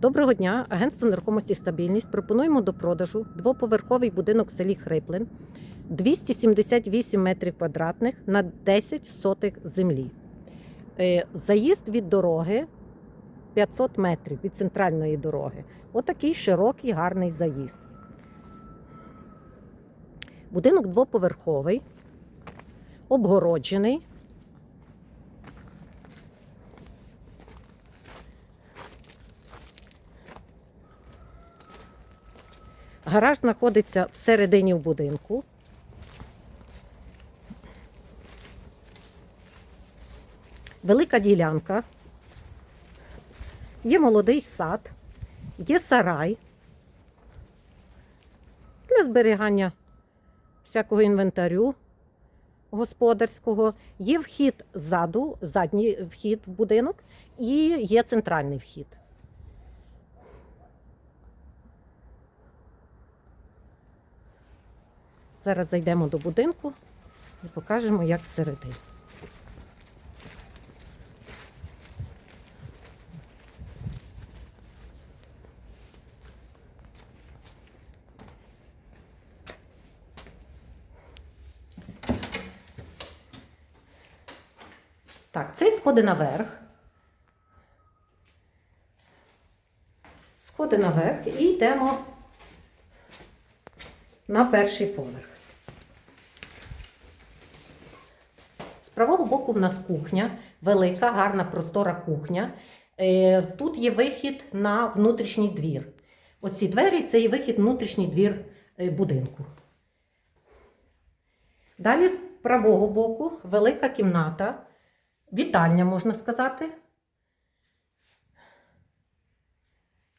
Доброго дня! Агентство нерухомості стабільність. Пропонуємо до продажу двоповерховий будинок в селі Хриплин 278 метрів квадратних на 10 сотих землі. Е, Заїзд від дороги 500 метрів від центральної дороги. Отакий широкий, гарний заїзд. Будинок двоповерховий, обгороджений. Гараж знаходиться всередині в будинку. Велика ділянка. Є молодий сад, є сарай для зберігання всякого інвентарю господарського. Є вхід ззаду, задній вхід в будинок і є центральний вхід. Зараз зайдемо до будинку і покажемо, як всередині. Так, це сходи наверх. Сходи наверх і йдемо на перший поверх. З правого боку в нас кухня, велика, гарна, простора кухня. Е, Тут є вихід на внутрішній двір. Оці двері це є вихід внутрішній двір е, будинку. Далі з правого боку велика кімната, вітальня, можна сказати.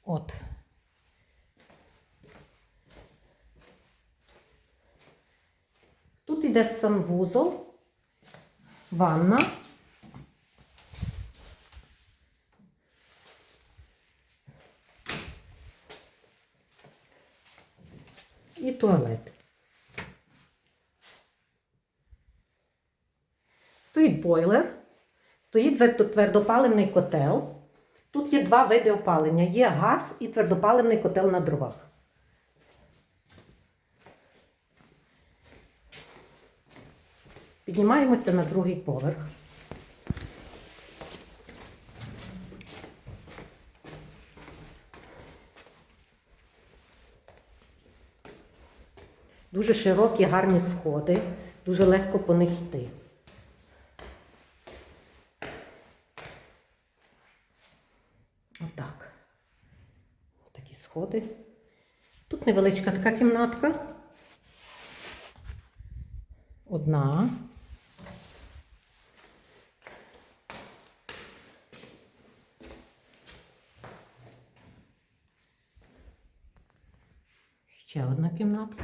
От. Іде санвузол, ванна. І туалет. Стоїть бойлер, стоїть твердопаливний котел. Тут є два види опалення: є газ і твердопаливний котел на дровах. Піднімаємося на другий поверх. Дуже широкі, гарні сходи, дуже легко по них йти. Отак. Такі сходи. Тут невеличка така кімнатка. Одна. Ще одна кімнатка.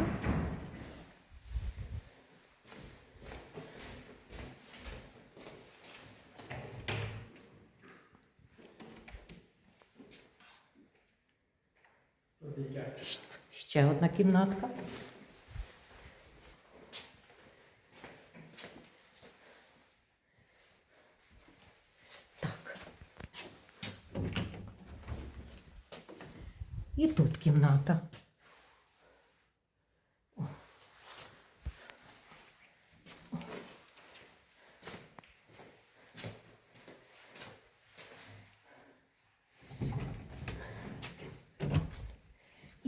Ще одна кімнатка. Так. І тут кімната.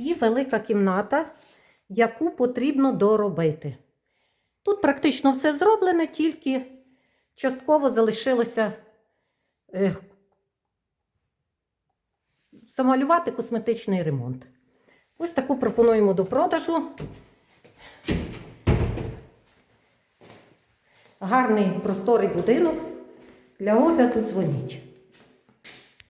І велика кімната, яку потрібно доробити. Тут практично все зроблене, тільки частково залишилося е, замалювати косметичний ремонт. Ось таку пропонуємо до продажу. Гарний просторий будинок. Для огляду дзвоніть.